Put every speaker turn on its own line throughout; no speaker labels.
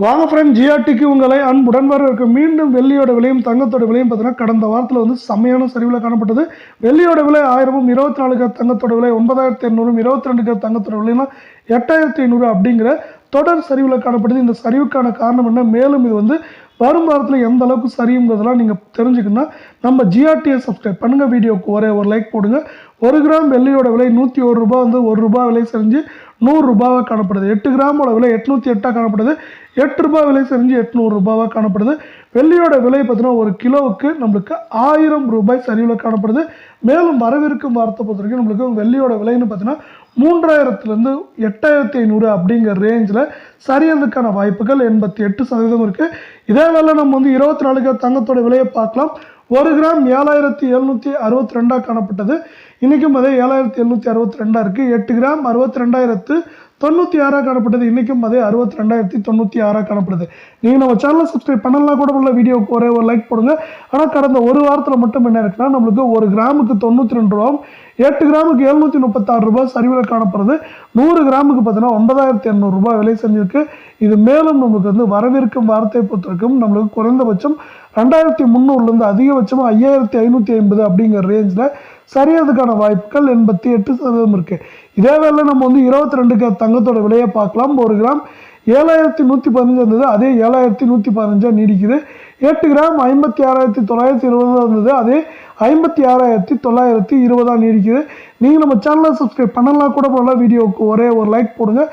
வாங்க ஃப்ரெண்ட் ஜிஆர்டிக்கு உங்களை அன்புடன் வரவேற்கு மீண்டும் வெள்ளியோட விலையும் தங்கத்தோட விலையும் பார்த்தீங்கன்னா கடந்த வாரத்தில் வந்து செம்மையான சரிவில் காணப்பட்டது. வெள்ளியோட விலை ஆயிரமும் இருபத்தி நாலு தங்கத்தோட விலை ஒன்பதாயிரத்தி எண்ணூறும் இருபத்தி ரெண்டு கிராம் தங்கத்தோட விலைனா எட்டாயிரத்தி ஐநூறு அப்படிங்கிற தொடர் சரிவில் காணப்படுது. இந்த சரிவுக்கான காரணம் என்ன? மேலும் இது வந்து வரும் வாரத்தில் எந்த அளவுக்கு சரிங்கிறதெல்லாம் நீங்கள் தெரிஞ்சுக்கணும்னா நம்ம ஜிஆர்டியை சப்ஸ்கிரைப் பண்ணுங்கள் வீடியோக்கு ஒரே ஒரு லைக் போடுங்க. ஒரு கிராம் வெள்ளியோட விலை நூற்றி ஒரு ரூபாய் வந்து ஒரு ரூபாய் விலை செஞ்சு நூறுரூபாவாக காணப்படுது. எட்டு கிராமோட விலை எட்நூற்றி எட்டாக காணப்படுது. எட்டு ரூபாய் விலை செஞ்சு எட்நூறு ரூபாவாக காணப்படுது. வெள்ளியோட விலை பார்த்தீங்கன்னா ஒரு கிலோவுக்கு நம்மளுக்கு ஆயிரம் ரூபாய் சரிவில் காணப்படுது. மேலும் வரவிருக்கும் வாரத்தை பொறுத்த வரைக்கும் நம்மளுக்கு வெள்ளியோட விலைன்னு பார்த்தீங்கன்னா மூன்றாயிரத்துலேருந்து எட்டாயிரத்தி ஐநூறு அப்படிங்கிற ரேஞ்சில் சரியறதுக்கான வாய்ப்புகள் எண்பத்தி எட்டு சதவீதம் இருக்குது இதே வேலையில் நம்ம வந்து இருபத்தி நாலுக்கு தங்கத்தோட விலையை பார்க்கலாம். ஒரு கிராம் ஏழாயிரத்தி எழுநூற்றி அறுபத்தி ரெண்டாக காணப்பட்டது. இன்றைக்கும் அதே ஏழாயிரத்தி எழுநூற்றி அறுபத்தி ரெண்டாக இருக்குது எட்டு கிராம் அறுபத்தி ரெண்டாயிரத்து தொண்ணூற்றி ஆறாக காணப்பட்டது. இன்றைக்கும் அதே அறுபத்தி ரெண்டாயிரத்தி தொண்ணூற்றி ஆறாக காணப்படுது. நீங்கள் நம்ம சேனலை சப்ஸ்கிரைப் பண்ணலாம் கூட உள்ள வீடியோவுக்கு ஒரே ஒரு லைக் போடுங்க. ஆனால் கடந்த ஒரு வாரத்தில் மட்டும் என்ன இருக்குன்னா நம்மளுக்கு ஒரு கிராமுக்கு தொண்ணூற்றி ரெண்டு ரூபாவும் எட்டு கிராமுக்கு எழுநூற்றி முப்பத்தாறு ரூபாய் சரிவில் காணப்படுறது நூறு கிராமுக்கு பார்த்தீங்கன்னா ஒன்பதாயிரத்தி இரநூறுபா விலை செஞ்சிருக்கு. இது மேலும் நம்மளுக்கு வந்து வரவிருக்கும் வார்த்தை பொறுத்திருக்கும் நம்மளுக்கு குறைந்தபட்சம் ரெண்டாயிரத்தி முந்நூறுலேருந்து அதிகபட்சமாக ஐயாயிரத்தி ஐநூற்றி ஐம்பது அப்படிங்கிற ரேஞ்சில் சரியறதுக்கான வாய்ப்புகள் எண்பத்தி எட்டு சதவீதம் இருக்குது இதே வேலை நம்ம வந்து இருபத்தி ரெண்டுக்கு தங்கத்தோட விலையை பார்க்கலாம். ஒரு கிராம் ஏழாயிரத்தி நூற்றி பதினஞ்சு இருந்தது அதே ஏழாயிரத்தி நூற்றி பதினஞ்சாக நீடிக்குது. எட்டு கிராம் ஐம்பத்தி ஆறாயிரத்தி தொள்ளாயிரத்தி இருபதாக இருந்தது அதே ஐம்பத்தி ஆறாயிரத்தி தொள்ளாயிரத்தி இருபதாக நீடிக்குது. நீங்கள் நம்ம சேனலை சப்ஸ்கிரைப் பண்ணலாம் கூட போகலாம் வீடியோவுக்கு ஒரே ஒரு லைக் போடுங்க.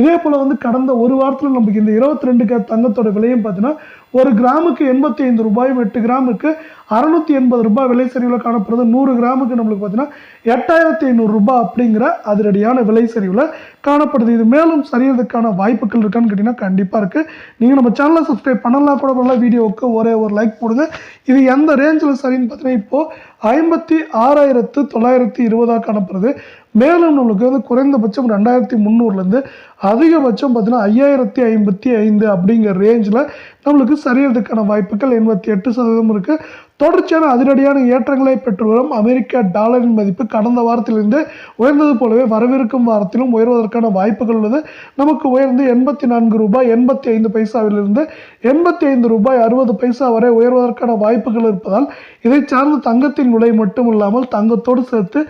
இதே போல் வந்து கடந்த ஒரு வாரத்தில் நமக்கு இந்த இருபத்தி ரெண்டு தங்கத்தோட விலையும் பார்த்தீங்கன்னா ஒரு கிராமுக்கு எண்பத்தி ஐந்து ரூபாயும் எட்டு கிராமுக்கு அறுநூத்தி எண்பது ரூபாய் விலை சரிவில் காணப்படுறது நூறு கிராமுக்கு நம்மளுக்கு பார்த்தீங்கன்னா எட்டாயிரத்தி ஐநூறு ரூபாய் அப்படிங்கிற அதிரடியான விலை சரிவில் காணப்படுது. இது மேலும் சரியறதுக்கான வாய்ப்புகள் இருக்கான்னு கேட்டிங்கன்னா கண்டிப்பாக இருக்குது நீங்கள் நம்ம சேனலை சப்ஸ்கிரைப் பண்ணலாம் கூட பண்ணலாம் வீடியோவுக்கு ஒரே ஒரு லைக் போடுங்க. இது எந்த ரேஞ்சில் சரின்னு பார்த்தீங்கன்னா இப்போது ஐம்பத்தி ஆறாயிரத்து தொள்ளாயிரத்தி இருபதாக காணப்படுது. மேலும் நம்மளுக்கு வந்து குறைந்தபட்சம் ரெண்டாயிரத்தி முந்நூறுலேருந்து அதிகபட்சம் பார்த்தீங்கன்னா ஐயாயிரத்தி ஐம்பத்தி ஐந்து அப்படிங்கிற ரேஞ்சில் நம்மளுக்கு சரியறதுக்கான வாய்ப்புகள் எண்பத்தி எட்டு சதவீதம் இருக்குது தொடர்ச்சியான அதிரடியான ஏற்றங்களை பெற்று வரும் அமெரிக்க டாலரின் மதிப்பு கடந்த வாரத்திலிருந்து உயர்ந்தது போலவே வரவிருக்கும் வாரத்திலும் உயர்வதற்கான வாய்ப்புகள் உள்ளது. நமக்கு உயர்ந்து எண்பத்தி நான்கு ரூபாய் எண்பத்தி ஐந்து பைசாவிலிருந்து எண்பத்தி ஐந்து ரூபாய் அறுபது பைசா வரை உயர்வதற்கான வாய்ப்புகள் இருப்பதால் இதை சார்ந்த தங்கத்தின் வெள்ளியின் விலை மட்டும் இல்லாமல் தங்கத்தோடு சேர்த்து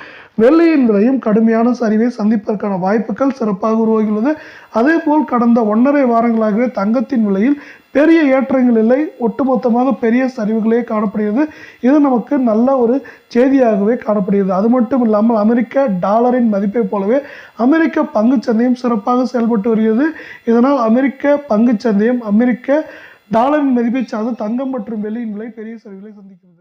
வெள்ளியின் விலையும் கடுமையான சரிவை சந்திப்பதற்கான வாய்ப்புகள் சிறப்பாக உருவாகியுள்ளது. அதேபோல் கடந்த ஒன்றரை வாரங்களாகவே தங்கத்தின் விலையில் பெரிய ஏற்றங்கள் இல்லை. ஒட்டுமொத்தமாக பெரிய சரிவுகளே காணப்படுகிறது. இது நமக்கு நல்ல ஒரு செய்தியாகவே காணப்படுகிறது. அது மட்டும் இல்லாமல் அமெரிக்க டாலரின் மதிப்பை போலவே அமெரிக்க பங்குச்சந்தையும் சிறப்பாக செயல்பட்டு வருகிறது. இதனால் அமெரிக்க பங்குச்சந்தையும் அமெரிக்க டாலரின் மதிப்பை சார்ந்து தங்கம் மற்றும் வெள்ளியின் விலை பெரிய சரிவுகளை சந்திக்கிறது.